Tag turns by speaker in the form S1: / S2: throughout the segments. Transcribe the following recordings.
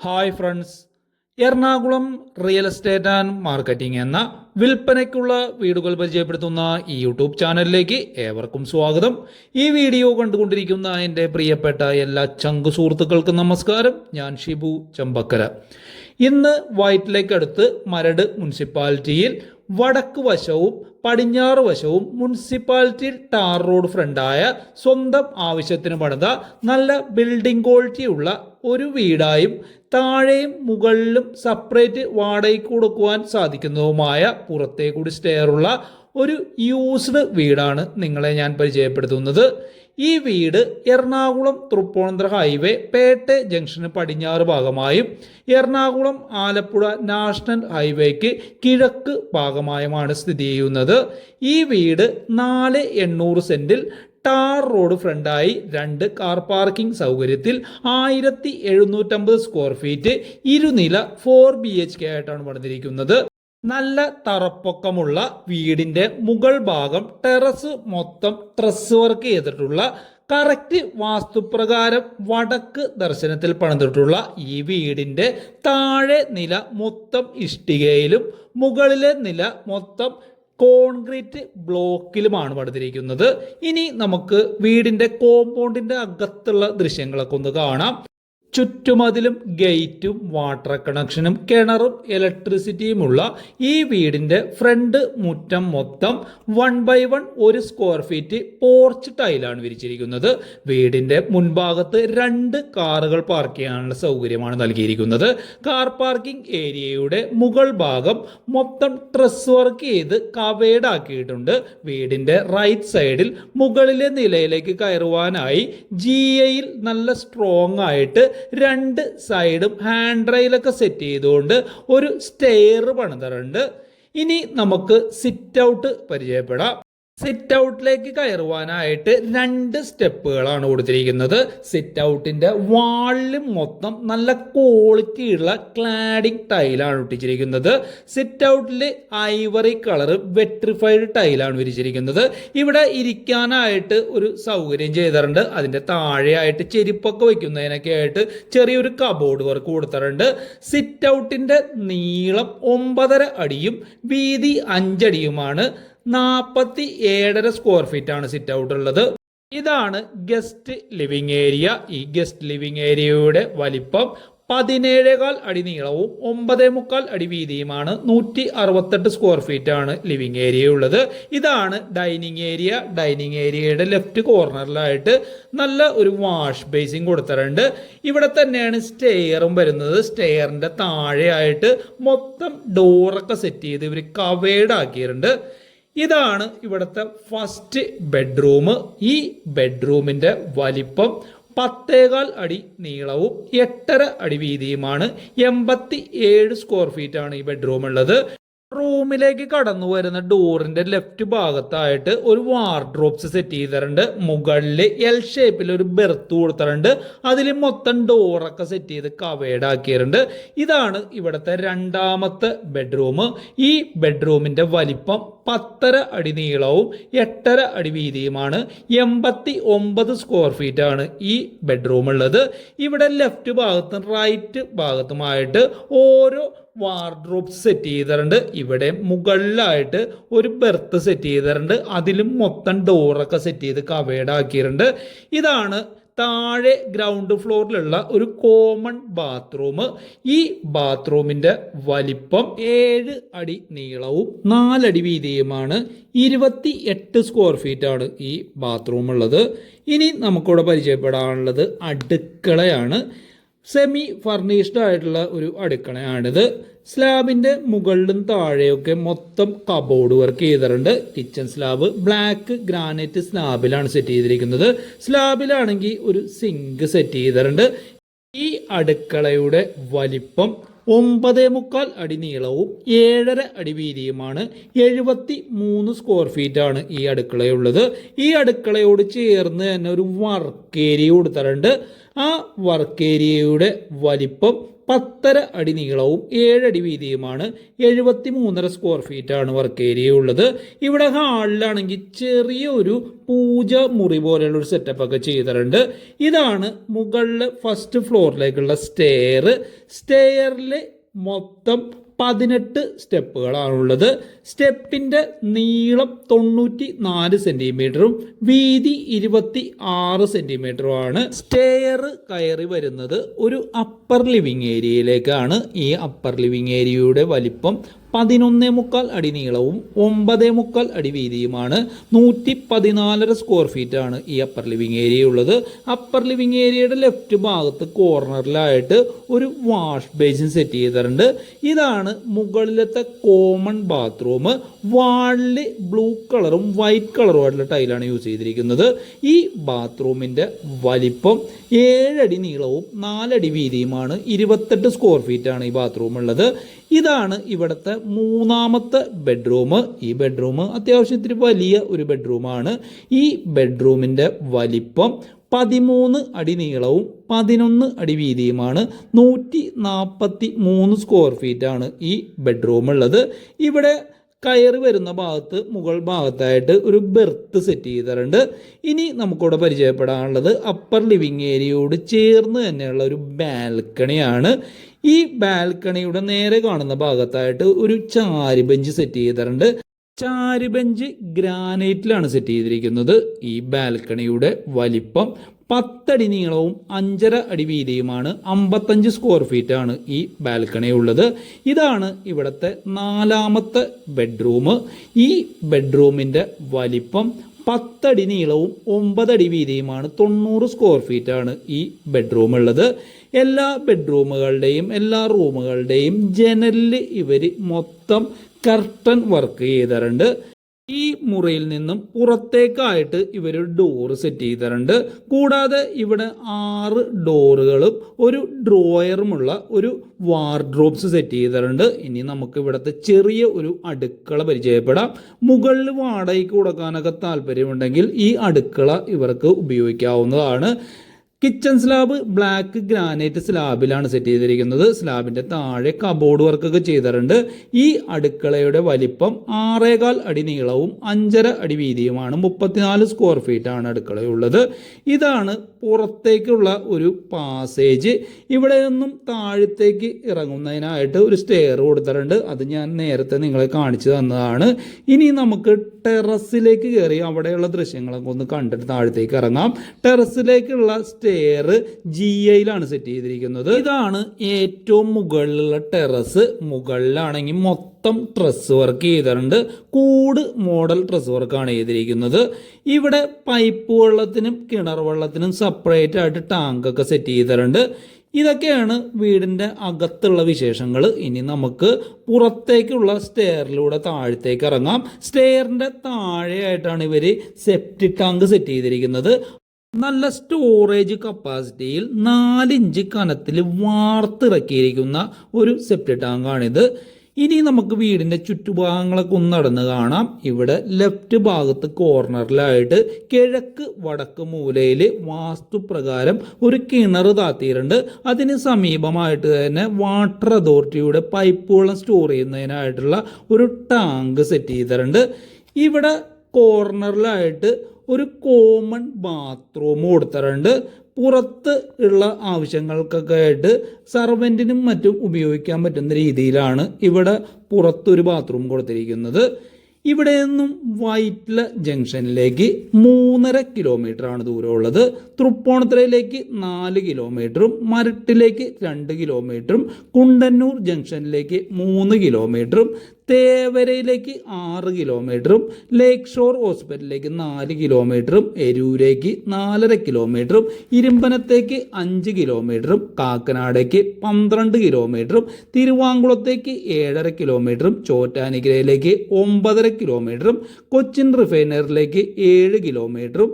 S1: Hi friends Ernakulam real estate and marketing എന്ന വിൽപ്പനയ്ക്കുള്ള വീടുകൾ പരിചയപ്പെടുത്തുന്ന ഈ യൂട്യൂബ് ചാനലിലേക്ക് ഏവർക്കും സ്വാഗതം. ഈ വീഡിയോ കണ്ടുകൊണ്ടിരിക്കുന്ന എന്റെ പ്രിയപ്പെട്ട എല്ലാ ചങ്കു സുഹൃത്തുക്കൾക്കും നമസ്കാരം. ഞാൻ ഷിബു ചമ്പക്കര. ഇന്ന് വൈറ്റ് ലേക്ക് അടുത്ത് മരട് മുനിസിപ്പാലിറ്റിയിൽ വടക്ക് വശവും പടിഞ്ഞാറ് വശവും മുനിസിപ്പാലിറ്റി ടാർ റോഡ് ഫ്രണ്ടായ സ്വന്തം ആവശ്യത്തിന് പണിത നല്ല ബിൽഡിംഗ് ക്വാളിറ്റി ഉള്ള ഒരു വീടായും താഴെയും മുകളിലും സെപ്പറേറ്റ് വാടകയ്ക്ക് കൊടുക്കുവാൻ സാധിക്കുന്നതുമായ പുറത്തേ കൂടി സ്റ്റെയറുള്ള ഒരു യൂസ്ഡ് വീടാണ് നിങ്ങളെ ഞാൻ പരിചയപ്പെടുത്തുന്നത്. ഈ വീട് എറണാകുളം തൃപ്പൂണിത്തുറ ഹൈവേ പേട്ടെ ജംഗ്ഷന് പടിഞ്ഞാറ് ഭാഗമായും എറണാകുളം ആലപ്പുഴ നാഷണൽ ഹൈവേക്ക് കിഴക്ക് ഭാഗമായുമാണ് സ്ഥിതി ചെയ്യുന്നത്. ഈ വീട് നാല് എണ്ണൂറ് സെന്റിൽ ടാർ റോഡ് ഫ്രണ്ടായി രണ്ട് കാർ പാർക്കിംഗ് സൗകര്യത്തിൽ ആയിരത്തി എഴുന്നൂറ്റമ്പത് സ്ക്വയർ ഫീറ്റ് ഇരുനില ഫോർ ബി എച്ച് കെ ആയിട്ടാണ് പണിതിരിക്കുന്നത്. നല്ല തറപ്പൊക്കമുള്ള വീടിന്റെ മുകൾ ഭാഗം ടെറസ് മൊത്തം ട്രസ് വർക്ക് ചെയ്തിട്ടുള്ള കറക്റ്റ് വാസ്തുപ്രകാരം വടക്ക് ദർശനത്തിൽ പണിതിട്ടുള്ള ഈ വീടിന്റെ താഴെ നില മൊത്തം ഇഷ്ടികയിലും മുകളിലെ നില മൊത്തം കോൺക്രീറ്റ് ബ്ലോക്കിലുമാണ് പടുത്തിരിക്കുന്നത് ഇനി നമുക്ക് വീടിന്റെ കോമ്പൗണ്ടിന്റെ അകത്തുള്ള ദൃശ്യങ്ങളൊക്കെ ഒന്ന് കാണാം. ചുറ്റുമതിലും ഗേറ്റും വാട്ടർ കണക്ഷനും കിണറും ഇലക്ട്രിസിറ്റിയുമുള്ള ഈ വീടിന്റെ ഫ്രണ്ട് മുറ്റം മൊത്തം വൺ ബൈ വൺ ഒരു സ്ക്വയർ ഫീറ്റ് പോർച്ച് ടൈലാണ് വിരിച്ചിരിക്കുന്നത്. വീടിന്റെ മുൻഭാഗത്ത് രണ്ട് കാറുകൾ പാർക്ക് ചെയ്യാനുള്ള സൗകര്യമാണ് നൽകിയിരിക്കുന്നത്. കാർ പാർക്കിംഗ് ഏരിയയുടെ മുകൾ ഭാഗം മൊത്തം ട്രസ് വർക്ക് ചെയ്ത് കവേഡ് ആക്കിയിട്ടുണ്ട് വീടിന്റെ റൈറ്റ് സൈഡിൽ മുകളിലെ നിലയിലേക്ക് കയറുവാനായി ജി എയിൽ നല്ല സ്ട്രോങ് ആയിട്ട് രണ്ട് സൈഡും ഹാൻഡ് റെയിലൊക്കെ സെറ്റ് ചെയ്തുകൊണ്ട് ഒരു സ്റ്റെയർ പണിതറുണ്ട് ഇനി നമുക്ക് സിറ്റ് ഔട്ട് പരിചയപ്പെടാം. സിറ്റ് ഔട്ടിലേക്ക് കയറുവാനായിട്ട് രണ്ട് സ്റ്റെപ്പുകളാണ് കൊടുത്തിരിക്കുന്നത്. സിറ്റ് ഔട്ടിന്റെ വാളിൽ മൊത്തം നല്ല ക്വാളിറ്റിയുള്ള ക്ലാഡിംഗ് ടൈലാണ് ഒട്ടിച്ചിരിക്കുന്നത് സിറ്റ് ഔട്ടിൽ ഐവറി കളർ വെട്രിഫൈഡ് ടൈലാണ് വിരിച്ചിരിക്കുന്നത്. ഇവിടെ ഇരിക്കാനായിട്ട് ഒരു സൗകര്യം ചെയ്തിട്ടുണ്ട്. അതിന്റെ താഴെയായിട്ട് ചെരുപ്പൊക്കെ വയ്ക്കുന്നതിനൊക്കെ ആയിട്ട് ചെറിയൊരു കബോർഡ് വർക്ക് കൊടുത്തിട്ടുണ്ട്. സിറ്റ് ഔട്ടിന്റെ നീളം ഒമ്പതര അടിയും വീതി അഞ്ചടിയുമാണ്. നാൽപ്പത്തി ഏഴര സ്ക്വയർ ഫീറ്റ് ആണ് സിറ്റ് ഔട്ട് ഉള്ളത്. ഇതാണ് ഗസ്റ്റ് ലിവിംഗ് ഏരിയ ഈ ഗസ്റ്റ് ലിവിംഗ് ഏരിയയുടെ വലിപ്പം പതിനേഴേകാൽ അടി നീളവും ഒമ്പതേ മുക്കാൽ അടി വീതിയുമാണ്. നൂറ്റി അറുപത്തെട്ട് സ്ക്വയർ ഫീറ്റ് ആണ് ലിവിംഗ് ഏരിയ ഉള്ളത്. ഇതാണ് ഡൈനിങ് ഏരിയ ഡൈനിങ് ഏരിയയുടെ ലെഫ്റ്റ് കോർണറിലായിട്ട് നല്ല ഒരു വാഷ് ബേസിൻ കൊടുത്തിട്ടുണ്ട്. ഇവിടെ തന്നെയാണ് സ്റ്റെയറും വരുന്നത്. സ്റ്റെയറിന്റെ താഴെയായിട്ട് മൊത്തം ഡോറൊക്കെ സെറ്റ് ചെയ്ത് ഇവർ കവേഡ് ആക്കിയിട്ടുണ്ട്. ഇതാണ് ഇവിടുത്തെ ഫസ്റ്റ് ബെഡ്റൂം ഈ ബെഡ്റൂമിന്റെ വലിപ്പം പത്തേകാൽ അടി നീളവും എട്ടര അടി വീതിയുമാണ്. എൺപത്തി ഏഴ് സ്ക്വയർ ഫീറ്റ് ആണ് ഈ ബെഡ്റൂം ഉള്ളത്. റൂമിലേക്ക് കടന്നു വരുന്ന ഡോറിന്റെ ലെഫ്റ്റ് ഭാഗത്തായിട്ട് ഒരു വാർഡ്രോബ്സ് സെറ്റ് ചെയ്തിട്ടുണ്ട്. മുകളിൽ എൽ ഷേപ്പിൽ ഒരു ബെർത്ത് കൊടുത്തിട്ടുണ്ട്. അതിൽ മൊത്തം ഡോറൊക്കെ സെറ്റ് ചെയ്ത് കവേഡ് ആക്കിയിട്ടുണ്ട്. ഇതാണ് ഇവിടുത്തെ രണ്ടാമത്തെ ബെഡ്റൂം ഈ ബെഡ്റൂമിന്റെ വലിപ്പം പത്തര അടി നീളവും എട്ടര അടി വീതിയുമാണ്. എൺപത്തി ഒമ്പത് സ്ക്വയർ ഫീറ്റ് ആണ് ഈ ബെഡ്റൂം ഉള്ളത്. ഇവിടെ ലെഫ്റ്റ് ഭാഗത്തും റൈറ്റ് ഭാഗത്തുമായിട്ട് ഓരോ വാർഡ്രോബ്സ് സെറ്റ് ചെയ്തിട്ടുണ്ട്. ഇവിടെ മുകളിലായിട്ട് ഒരു ബെർത്ത് സെറ്റ് ചെയ്തിട്ടുണ്ട്. അതിലും മൊത്തം ഡോറൊക്കെ സെറ്റ് ചെയ്ത് കവേഡ് ആക്കിയിട്ടുണ്ട്. ഇതാണ് താഴെ ഗ്രൗണ്ട് ഫ്ലോറിലുള്ള ഒരു കോമൺ ബാത്റൂം ഈ ബാത്റൂമിന്റെ വലിപ്പം ഏഴ് അടി നീളവും നാലടി വീതിയുമാണ്. ഇരുപത്തി എട്ട് സ്ക്വയർ ഫീറ്റ് ആണ് ഈ ബാത്റൂം ഉള്ളത്. ഇനി നമുക്കിവിടെ പരിചയപ്പെടാനുള്ളത് അടുക്കളയാണ്. സെമി ഫർണിഷ്ഡ് ആയിട്ടുള്ള ഒരു അടുക്കളയാണിത്. സ്ലാബിന്റെ മുകളിലും താഴെയൊക്കെ മൊത്തം കബോർഡ് വർക്ക് ചെയ്തിട്ടുണ്ട്. കിച്ചൺ സ്ലാബ് ബ്ലാക്ക് ഗ്രാനൈറ്റ് സ്ലാബിലാണ് സെറ്റ് ചെയ്തിരിക്കുന്നത്. സ്ലാബിലാണെങ്കിൽ ഒരു സിങ്ക് സെറ്റ് ചെയ്തിട്ടുണ്ട്. ഈ അടുക്കളയുടെ വലിപ്പം ഒമ്പതേ മുക്കാൽ അടി നീളവും ഏഴര അടി വീതിയുമാണ് എഴുപത്തി മൂന്ന് സ്ക്വയർ ഫീറ്റ് ആണ് ഈ അടുക്കളയുള്ളത്. ഈ അടുക്കളയോട് ചേർന്ന് തന്നെ ഒരു വർക്ക് ഏരിയ കൊടുത്തിട്ടുണ്ട്. ആ വർക്ക് ഏരിയയുടെ വലിപ്പം പത്തര അടി നീളവും ഏഴടി വീതിയുമാണ് എഴുപത്തി മൂന്നര സ്ക്വയർ ഫീറ്റ് ആണ് വർക്ക് ഏരിയ ഉള്ളത്. ഇവിടെ ഹാളിലാണെങ്കിൽ ചെറിയൊരു പൂജ മുറി പോലെയുള്ള ഒരു സെറ്റപ്പ് ഒക്കെ ചെയ്തിട്ടുണ്ട്. ഇതാണ് മുകളിലെ ഫസ്റ്റ് ഫ്ലോറിലേക്കുള്ള സ്റ്റെയർ സ്റ്റെയറിൽ മൊത്തം പതിനെട്ട് സ്റ്റെപ്പുകളാണുള്ളത്. സ്റ്റെപ്പിന്റെ നീളം തൊണ്ണൂറ്റി നാല് സെന്റിമീറ്ററും വീതി ഇരുപത്തി ആറ് സെന്റിമീറ്ററുമാണ് സ്റ്റെയർ കയറി വരുന്നത് ഒരു അപ്പർ ലിവിങ് ഏരിയയിലേക്കാണ്. ഈ അപ്പർ ലിവിങ് ഏരിയയുടെ വലിപ്പം പതിനൊന്നേ മുക്കാൽ അടി നീളവും ഒമ്പതേ മുക്കാൽ അടി വീതിയുമാണ്. നൂറ്റി പതിനാലര സ്ക്വയർ ഫീറ്റ് ആണ് ഈ അപ്പർ ലിവിങ് ഏരിയ ഉള്ളത്. അപ്പർ ലിവിങ് ഏരിയയുടെ ലെഫ്റ്റ് ഭാഗത്ത് കോർണറിലായിട്ട് ഒരു വാഷ് ബേസിൻ സെറ്റ് ചെയ്തിട്ടുണ്ട്. ഇതാണ് മുകളിലത്തെ കോമൺ ബാത്റൂം വാളിൽ ബ്ലൂ കളറും വൈറ്റ് കളറും ആയിട്ടുള്ള ടൈലാണ് യൂസ് ചെയ്തിരിക്കുന്നത്. ഈ ബാത്റൂമിന്റെ വലിപ്പം ഏഴടി നീളവും നാലടി വീതിയുമാണ്. ഇരുപത്തെട്ട് സ്ക്വയർ ഫീറ്റ് ആണ് ഈ ബാത്റൂം ഉള്ളത്. ഇതാണ് ഇവിടുത്തെ മൂന്നാമത്തെ ബെഡ്റൂം ഈ ബെഡ്റൂം അത്യാവശ്യത്തിന് വലിയ ഒരു ബെഡ്റൂമാണ് ഈ ബെഡ്റൂമിന്റെ വലിപ്പം പതിമൂന്ന് അടി നീളവും പതിനൊന്ന് അടി വീതിയുമാണ്. നൂറ്റി നാൽപ്പത്തി മൂന്ന് സ്ക്വയർ ഫീറ്റാണ് ഈ ബെഡ്റൂം ഉള്ളത്. ഇവിടെ കയറി വരുന്ന ഭാഗത്ത് മുകൾ ഭാഗത്തായിട്ട് ഒരു ബെർത്ത് സെറ്റ് ചെയ്തിട്ടുണ്ട്. ഇനി നമുക്കിവിടെ പരിചയപ്പെടാനുള്ളത് അപ്പർ ലിവിങ് ഏരിയയോട് ചേർന്ന് തന്നെയുള്ള ഒരു ബാൽക്കണിയാണ് ഈ ബാൽക്കണിയുടെ നേരെ കാണുന്ന ഭാഗത്തായിട്ട് ഒരു ചാരി ബെഞ്ച് സെറ്റ് ചെയ്തിട്ടുണ്ട്. ചാരി ബെഞ്ച് ഗ്രാനൈറ്റിലാണ് സെറ്റ് ചെയ്തിരിക്കുന്നത്. ഈ ബാൽക്കണിയുടെ വലിപ്പം പത്തടി നീളവും അഞ്ചര അടി വീതിയുമാണ്. അമ്പത്തഞ്ച് സ്ക്വയർ ഫീറ്റ് ആണ് ഈ ബാൽക്കണി ഉള്ളത് ഇതാണ് ഇവിടുത്തെ നാലാമത്തെ ബെഡ്റൂം ഈ ബെഡ്റൂമിന്റെ വലിപ്പം പത്തടി നീളവും ഒമ്പതടി വീതിയുമാണ് തൊണ്ണൂറ് സ്ക്വയർ ഫീറ്റ് ആണ് ഈ ബെഡ്റൂം ഉള്ളത്. എല്ലാ ബെഡ്റൂമുകളുടെയും എല്ലാ റൂമുകളുടെയും ജനലിൽ ഇവർ മൊത്തം കർട്ടൻ വർക്ക് ചെയ്തിട്ടുണ്ട്. ഈ മുറിയിൽ നിന്നും പുറത്തേക്കായിട്ട് ഇവർ ഡോറ് സെറ്റ് ചെയ്തിട്ടുണ്ട്. കൂടാതെ ഇവിടെ ആറ് ഡോറുകളും ഒരു ഡ്രോയറുമുള്ള ഒരു വാർഡ്രോബ്സ് സെറ്റ് ചെയ്തിട്ടുണ്ട്. ഇനി നമുക്ക് ഇവിടുത്തെ ചെറിയ ഒരു അടുക്കള പരിചയപ്പെടാം. മുകളിൽ വാടകയ്ക്ക് കൊടുക്കാനൊക്കെ താല്പര്യമുണ്ടെങ്കിൽ ഈ അടുക്കള ഇവർക്ക് ഉപയോഗിക്കാവുന്നതാണ്. കിച്ചൺ സ്ലാബ് ബ്ലാക്ക് ഗ്രാനൈറ്റ് സ്ലാബിലാണ് സെറ്റ് ചെയ്തിരിക്കുന്നത്. സ്ലാബിന്റെ താഴെ കബോർഡ് വർക്കൊക്കെ ചെയ്തിട്ടുണ്ട്. ഈ അടുക്കളയുടെ വലിപ്പം ആറേകാൽ അടി നീളവും അഞ്ചര അടി വീതിയുമാണ്. മുപ്പത്തിനാല് സ്ക്വയർ ഫീറ്റ് ആണ് അടുക്കളയുള്ളത്. ഇതാണ് പുറത്തേക്കുള്ള ഒരു പാസേജ് ഇവിടെ നിന്നും താഴത്തേക്ക് ഇറങ്ങുന്നതിനായിട്ട് ഒരു സ്റ്റെയർ കൊടുത്തിട്ടുണ്ട്. അത് ഞാൻ നേരത്തെ നിങ്ങളെ കാണിച്ചു തന്നതാണ്. ഇനി നമുക്ക് ടെറസിലേക്ക് കയറി അവിടെയുള്ള ദൃശ്യങ്ങളൊക്കെ ഒന്ന് കണ്ടിട്ട് താഴത്തേക്ക് ഇറങ്ങാം. ടെറസിലേക്കുള്ള സ്റ്റെയർ ജി ഐയിലാണ് സെറ്റ് ചെയ്തിരിക്കുന്നത്. ഇതാണ് ഏറ്റവും മുകളിലുള്ള ടെറസ് മുകളിലാണെങ്കിൽ മൊത്തം ട്രസ് വർക്ക് ചെയ്തിട്ടുണ്ട്. കൂട് മോഡൽ ട്രസ് വർക്കാണ് ചെയ്തിരിക്കുന്നത്. ഇവിടെ പൈപ്പ് വെള്ളത്തിനും കിണർ വെള്ളത്തിനും സെപ്പറേറ്റ് ആയിട്ട് ടാങ്കൊക്കെ സെറ്റ് ചെയ്തിട്ടുണ്ട്. ഇതൊക്കെയാണ് വീടിന്റെ അകത്തുള്ള വിശേഷങ്ങൾ. ഇനി നമുക്ക് പുറത്തേക്കുള്ള സ്റ്റെയറിലൂടെ താഴത്തേക്ക് ഇറങ്ങാം. സ്റ്റെയറിന്റെ താഴെയായിട്ടാണ് ഇവർ സെപ്റ്റിക് ടാങ്ക് സെറ്റ് ചെയ്തിരിക്കുന്നത്. നല്ല സ്റ്റോറേജ് കപ്പാസിറ്റിയിൽ നാലിഞ്ച് കനത്തിൽ വാർത്തിറക്കിയിരിക്കുന്ന ഒരു സെപ്റ്റ് ടാങ്കാണിത് ഇനി നമുക്ക് വീടിന്റെ ചുറ്റുഭാഗങ്ങളൊക്കെ ഒന്ന് നടന്ന് കാണാം. ഇവിടെ ലെഫ്റ്റ് ഭാഗത്ത് കോർണറിലായിട്ട് കിഴക്ക് വടക്ക് മൂലയിൽ വാസ്തുപ്രകാരം ഒരു കിണർ താത്തിയിട്ടുണ്ട്. അതിന് സമീപമായിട്ട് തന്നെ വാട്ടർ അതോറിറ്റിയുടെ പൈപ്പ് വെള്ളം സ്റ്റോർ ചെയ്യുന്നതിനായിട്ടുള്ള ഒരു ടാങ്ക് സെറ്റ് ചെയ്തിട്ടുണ്ട്. ഇവിടെ കോർണറിലായിട്ട് ഒരു കോമൺ ബാത്റൂം കൊടുത്തിട്ടുണ്ട്. പുറത്ത് ഉള്ള ആവശ്യങ്ങൾക്കൊക്കെ ആയിട്ട് സർവന്റിനും മറ്റും ഉപയോഗിക്കാൻ പറ്റുന്ന രീതിയിലാണ് ഇവിടെ പുറത്തൊരു ബാത്റൂം കൊടുത്തിരിക്കുന്നത്. ഇവിടെ നിന്നും വൈറ്റ്ല ജംഗ്ഷനിലേക്ക് മൂന്നര കിലോമീറ്റർ ആണ് ദൂരമുള്ളത്. തൃപ്പൂണിത്തുറയിലേക്ക് നാല് കിലോമീറ്ററും മരട്ടിലേക്ക് രണ്ട് കിലോമീറ്ററും കുണ്ടന്നൂർ ജംഗ്ഷനിലേക്ക് മൂന്ന് കിലോമീറ്ററും തേവരയിലേക്ക് ആറ് കിലോമീറ്ററും ലേക്ക് ഷോർ ഹോസ്പിറ്റലിലേക്ക് നാല് കിലോമീറ്ററും എരൂരേക്ക് നാലര കിലോമീറ്ററും ഇരുമ്പനത്തേക്ക് അഞ്ച് കിലോമീറ്ററും കാക്കനാടേക്ക് പന്ത്രണ്ട് കിലോമീറ്ററും തിരുവാങ്കുളത്തേക്ക് ഏഴര കിലോമീറ്ററും ചോറ്റാനിക്കരയിലേക്ക് ഒമ്പതര കിലോമീറ്ററും കൊച്ചിൻ റിഫൈനറിലേക്ക് ഏഴ് കിലോമീറ്ററും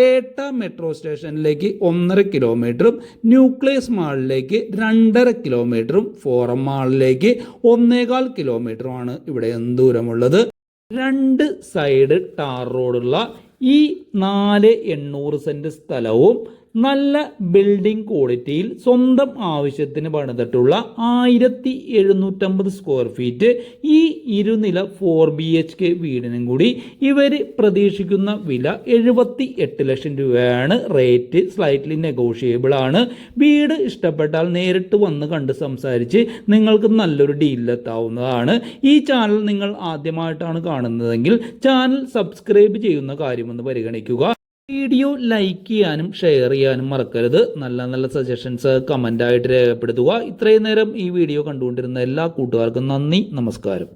S1: പേട്ട മെട്രോ സ്റ്റേഷനിലേക്ക് ഒന്നര കിലോമീറ്ററും ന്യൂക്ലിയസ് മാളിലേക്ക് രണ്ടര കിലോമീറ്ററും ഫോറം മാളിലേക്ക് ഒന്നേകാൽ കിലോമീറ്ററുമാണ് ഇവിടെ ദൂരമുള്ളത്? രണ്ട് സൈഡ് ടാർ റോഡുള്ള ഈ നാല് എണ്ണൂറ് സെന്റ് സ്ഥലവും നല്ല ബിൽഡിംഗ് ക്വാളിറ്റിയിൽ സ്വന്തം ആവശ്യത്തിന് പണിതിട്ടുള്ള ആയിരത്തി എഴുന്നൂറ്റമ്പത് സ്ക്വയർ ഫീറ്റ് ഈ ഇരുനില ഫോർ ബി എച്ച് കെ വീടിനും കൂടി ഇവർ പ്രതീക്ഷിക്കുന്ന വില എഴുപത്തി എട്ട് ലക്ഷം രൂപയാണ്. റേറ്റ് സ്ലൈറ്റ്ലി നെഗോഷിയബിൾ ആണ്. വീട് ഇഷ്ടപ്പെട്ടാൽ നേരിട്ട് വന്ന് കണ്ട് സംസാരിച്ച് നിങ്ങൾക്ക് നല്ലൊരു ഡീലിലെത്താവുന്നതാണ് ഈ ചാനൽ നിങ്ങൾ ആദ്യമായിട്ടാണ് കാണുന്നതെങ്കിൽ ചാനൽ സബ്സ്ക്രൈബ് ചെയ്യുന്ന കാര്യമെന്ന് പരിഗണിക്കുക വീഡിയോ ലൈക്ക് ചെയ്യാനും ഷെയർ ചെയ്യാനും മറക്കരുത്. നല്ല നല്ല സജഷൻസ് കമന്റായിട്ട് രേഖപ്പെടുത്തുക. ഇത്രയും നേരം ഈ വീഡിയോ കണ്ടുകൊണ്ടിരുന്ന എല്ലാ കൂട്ടുകാർക്കും നന്ദി നമസ്കാരം.